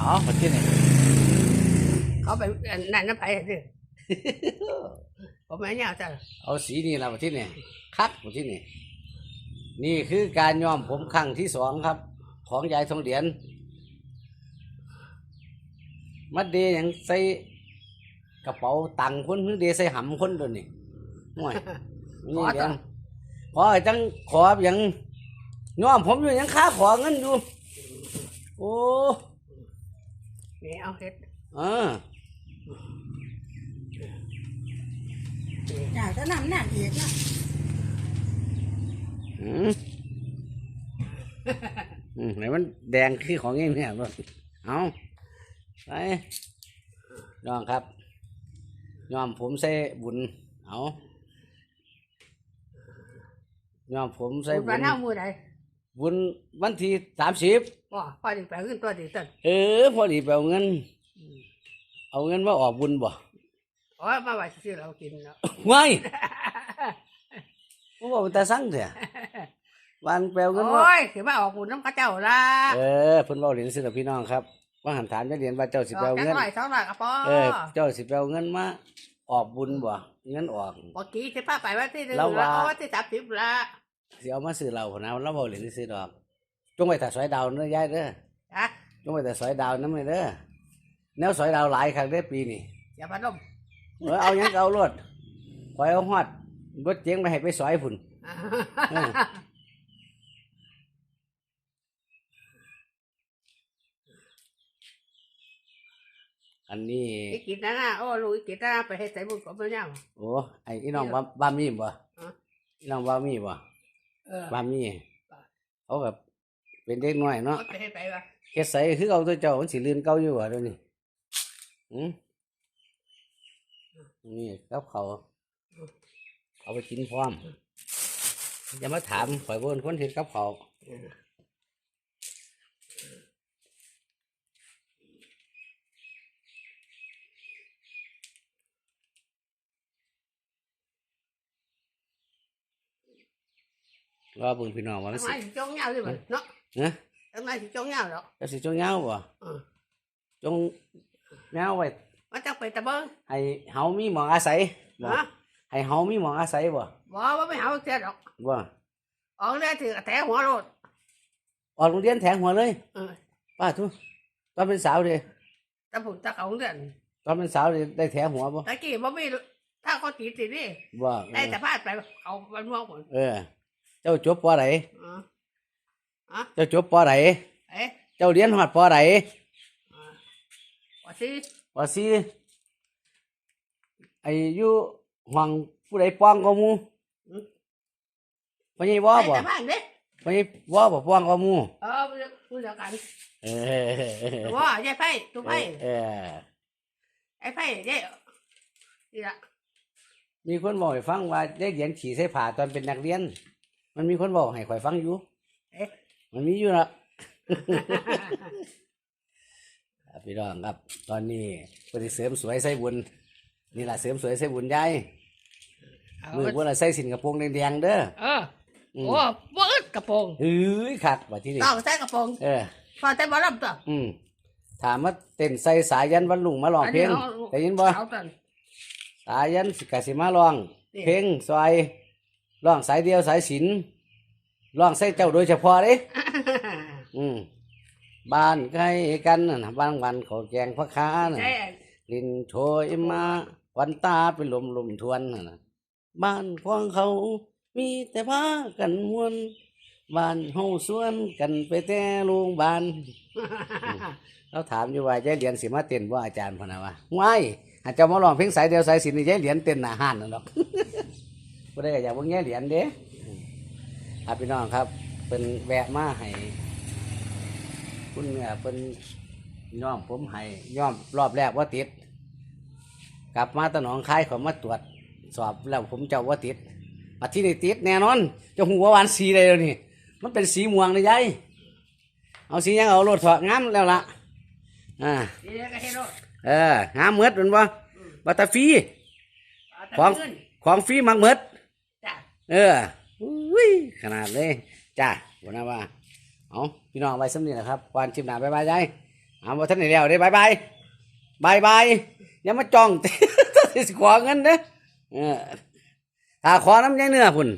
อ๋อมาที่นี่เขาไปอันนั่นน้ำไผ่สิผมไม่เนี่ยจ้ะเอาสีนี่ละมาที่นี่คัดมาที่นี่นี่คือการย้อมผมครั้งที่สองครับ ของยายทองเหรียญมัดเดยังใส่กระเป๋าตังค์คนหรือเดใส่หำคนตัวนี้ห่วยนี่เดี๋ยวขอให้จังขออย่างย้อมผมอยู่ยังค้าขอเงินอยู่ โอ้ นี่เอาเฮ็ดเออจ้าจะนำหนักอีกนะอืมอืมไหนมันแดงคือของเงี้ยเนี่ยรถเอาไปน้องครับยอมผมใส่บุญเอายอมผมใส่บุญบุวันญเท่ามือใด บุญวันที่สามสิบว่าพอดีแปลขึ้นตัวดีต้นเออ พอดีไปเอาเงิน เอาเงินมาออกบุญบ่โอ้ยมาไว้ซื้อเรากินเนาะไม่ผมบอกมันแต่สั่งเถอะวันแปลเงินมาโอ้ยถือว่าออกบุญน้ำข้าเจ้าละเออเพิ่นเว้าเหรียญสิล่ะพี่น้องครับว่าหันถามจะเรียนว่าเจ้าสิอไปอกเอาจังเงินหน่อยสองหน่อยก็พอเออเจ้าสิไปเอาเงินมาออกบุญบ่เงินออกเมื่อกี้สิป้าไปว่าที่หนึ่งแล้วว่าแล้วเอาว่าที่สามสิบละ สิเอามาซื้อเราพุ่นนะเราเว้าเหรียญซื้อดอกจงไว้แต่สอยดาวเด้อยายเด้อจ้ะจงไว้แต่สอยดาวนำเด้อแนวสอยดาวหลายครั้งเด้อปีนี้อย่าพัดลมเออเอาหยังก็เอารถขอยเอาฮอดรถเจ๋งไปให้ไปสอยพุ่น เอออันนี้ อีกินนะนะโอ้ลูกอีกินนะนะไปให้ใส่บุญกับพระเจ้าโอ้ไอ้อีน้องบ้าบ้ามีบ่อะอีน้องบ้ามีบ่ เออบ้ามีเขาแบบเป็นเด็กน้อยเนาะเอาไปให้ไปวะเฮ็ดใส่คือเอาตัวเจ้ามันสิลื่นเก่าอยู่บ่เดี๋ยวนี้อืมนี่กับเขาวเอาไปกินพร้อมอย่ามาถามข่อยบ่เป็นคนเฮ็ดกับเขาว รอเบิ่งพี่น้องว่ามันทำไมสิสิจ้องเงาด้วยมันเนาะนะทำไมสิจ้องเงาหรอกจะสิจงยาวบ่เออ จงยาวไว้มันจะไปตะเบิ้งให้เฮามีหมองอาศัยบ่ฮะให้เฮามีหมองอาศัยบ่บอกว่าไม่หาเสียหรอกบ่ออกได้ถือกระแทกหัวโลดออกโรงเรียนแทงหัวเลยเออ ป้าทุตอนเป็นสาวเด้ตะผุนตะเขาเดือนตอนเป็นสาวเด้ได้แทงหัวบ่ตะกี้บ่มีถ้าเขาตีสินี่บ่ได้แต่พลาดไปเอาวันม่วงผลเออ เจ้าจบปไหนเอออะเจ้าจบปไหนเอ๊ะเจ้าเรียนฮอดปไหนอ่าว่าสิปสี่ไอ้อยู่ห้องผู้ใดป้องก็หมู่บ่ใช่บ่ได้บ่แต่พลาดเด้บ่ใช่บ่บ่ป้องก็หมู่เออพูดเดียวกันเออว่าใช่ไพ่ตุ้ไพ่เออไอ้ไพ่เด้นี่ละมีคนบอกให้ฟังว่าได้เหรียญขี่ใส่ผ่าตอนเป็นนักเรียน มันมีคนบอกให้ข่อยฟังอยู่เอ๊ะ มันมีอยู่ละพี่น้องครับ ตอนนี้ปฏิเสริมสวยใส่บุญ นี่แหละเสริมสวยใส่บุญยายเอามือพวกเราใส่สินกระโปรงแดงๆเด้อเอออืมโอ้บ่อึดกระโปรงเฮ้ยขัดว่าที่นี่ต้องใส่กระโปรงเออ พอแต่บ่รับตัว อืมถามว่าเต้นใส่สายันวันลุงมาลองเพลงได้ยินบ่ เอาตัน สายันสิกสิมาลอง นี่ เพลงซอย ร้องสายเดียวสายสินร้องใส่เจ้าโดยเฉพาะเด้อืมบ้านใกล้กันน่ะนะบ้านวันเขาแกงพระค้าน่ะใช่ลินโชยมาวันตาเป็นลมลมทวนน่ะนะบ้านของเขา มีแต่พากันมวนบ้านเฮาสวนกันไปแต่โรงพยาบาลเราถามอยู่ว่าใจเหรียญสิมาเต้นว่าอาจารย์พะนะว่าว้ายอาจจะมาลองเพลงสายเดียวสายสินนี่ใจเหรียญเต้นหน้าห้านนั่นหรอก บ่ได้ก็อยากบ่แง่เหรียญเด้อืมครับพี่น้องครับเป็นแวะมาให้คุณเนี่ยเป็นย่อมผมให้ย่อมรอบแรกว่าติด กลับมาตะหนองคายเขอมาตรวจ สอบแล้วผมเจ้าว่าติดมาที่นี่ติดแน่นอนเจะหัววานสีเลยเดี๋ยวนี่มันเป็นสีม่วงเลยยายเอาสียังเอาโลดถอดงามแล้วล่ะอ่าเอองามเมือดมันบ่าบัตตาฟรีเอาแต่ของของฟรีมักเมือด เอออุ้ยขนาดเลยจ้าบนะว่า เอาพี่น้องไว้สำนีนะครับวันชิมหนาไปบายบายเอาบ่ทันได้แล้วได้บายบายบายบายอย่ามาจ้องติขวางเงินเด้อเออถ้าขอน้ำยายเนื้อพุ่น